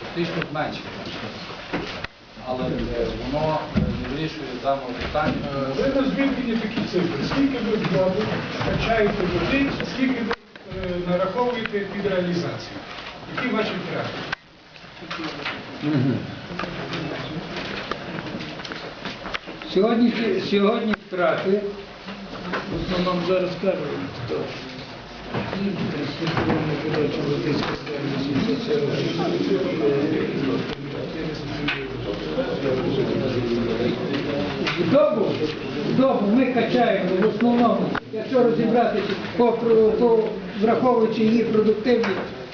фактично менше. Але е, воно е, не вирішує даного питання. Ви назвіть мені такі цифри. Скільки ви воду качаєте води, скільки ви е, нараховуєте під реалізацію? Які ваші втрати? Сьогодні, сьогодні втрати, в основному зараз кажу, хто. Добу, добу ми качаємо в основному, якщо розібратися, по, по, враховуючи її продуктивність,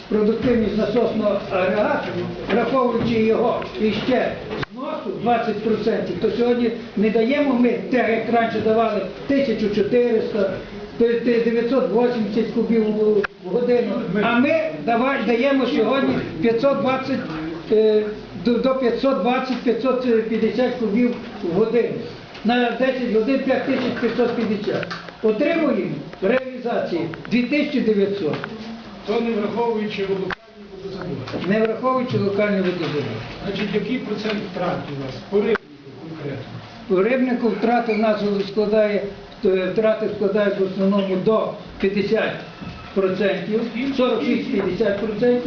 продуктивність насосного агрегату, враховуючи його і ще зносу 20%, то сьогодні не даємо ми те, як раніше давали 1400, то є 980 кубів в годину, а ми давай, даємо сьогодні 520 е, до до 520-550 кубів в годину. На 10 годин 5550. Отримуємо реалізації 2900, То не враховуючи водокальні водозабори. не враховуючи локальні водозабори. Значить, який процент втрат у вас по рибнику конкретно? У рибнику втрати в нас складає, е, втрати складають в основному до 50%, 46-50%,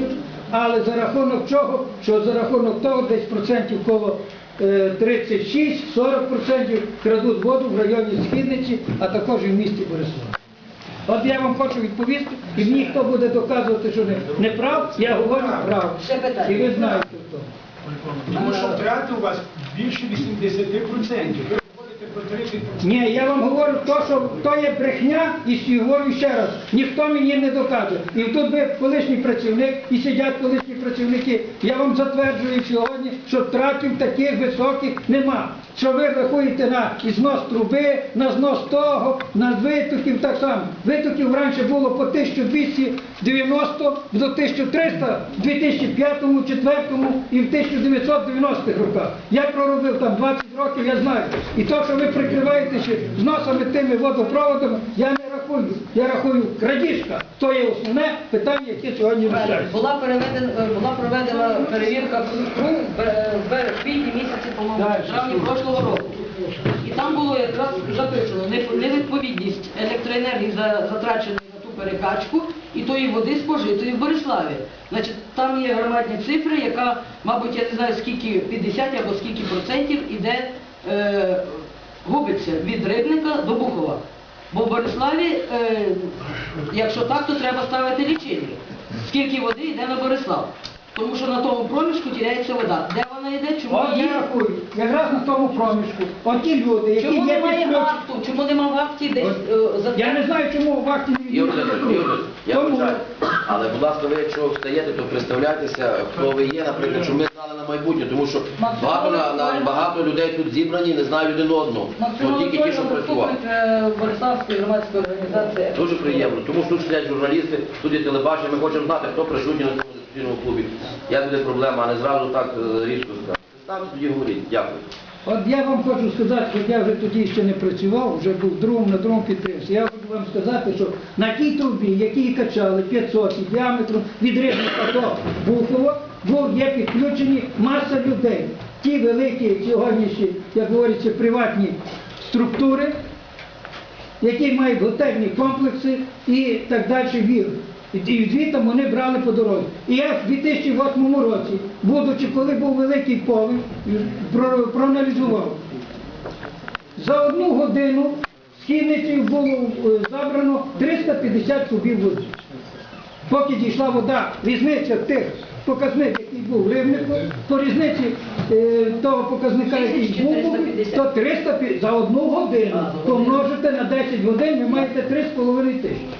але за рахунок чого? Що за рахунок того десь процентів коло е, 36-40% крадуть воду в районі Східниці, а також і в місті Борислав. От я вам хочу відповісти, і мені хто буде доказувати, що не, не прав, я говорю питання. І ви знаєте хто. Тому що втрати у вас більше 80%. Ні, я вам говорю то, що то є брехня, і говорю ще раз, ніхто мені не докаже. І тут ви колишній працівник, і сидять колишні працівники. Я вам затверджую сьогодні, що втратів таких високих нема. Що ви рахуєте на знос труби, на знос того, на витоків так само. Витоків раніше було по 1290 до 1300 в 2005, 2004 і в 1990-х роках. Я проробив там 20 років, я знаю. І то, що ви прикриваєтеся зносами тими водопроводами, я не рахую. Я рахую крадіжка. То є основне питання, яке сьогодні вирішається. Була переведена, е, була проведена перевірка КРУ в квітні місяці, по-моєму, в травні прошлого року. І там було якраз записано невідповідність електроенергії за- затраченої перекачку і тої води спожитої в Бориславі. Значить, там є громадні цифри, яка, мабуть, я не знаю скільки 50 або скільки процентів іде, е, губиться від Рибника до Бухова. Бо в Бориславі, е, якщо так, то треба ставити лічильник. Скільки води йде на Борислав. Тому що на тому проміжку тіряється вода. Де вона йде, чому її? я рахую, якраз на тому проміжку, оті люди, які Чому є немає підключені. акту? Чому нема в акті десь е, за Я не знаю, чому в акті Ігор я вважаю, але, будь ласка, ви якщо встаєте, то представляйтеся, хто ви є, наприклад, щоб ми знали на майбутнє, тому що багато, на, на, багато людей тут зібрані, не знають один одного, Максим то тільки ті, що Анатолійович, заступник е, Бориславської громадської організації. Дуже приємно, тому що тут сидять журналісти, тут є телебачення, ми хочемо знати, хто присутній на цьому дискусійному клубі. Як буде проблема, а не зразу так е, різко сказати. Ставте тоді говоріть. Дякую. От я вам хочу сказати, що я вже тоді ще не працював, вже був в другому, на другому підприємстві. Я хочу вам сказати, що на тій трубі, які качали 500 і діаметром від Рибника до Бухова, був, є підключені маса людей. Ті великі сьогоднішні, як говориться, приватні структури, які мають готельні комплекси і так далі віру. І звідти вони брали по дорозі. І я в 2008 році, будучи, коли був великий повінь, проаналізував. За одну годину з Хінниці було е, забрано 350 кубів води. Поки дійшла вода, різниця тих показник, який був в рибнику, по різниці е, того показника, який був, то 300 за одну годину помножити на 10 годин, ви маєте 3,5 тисячі.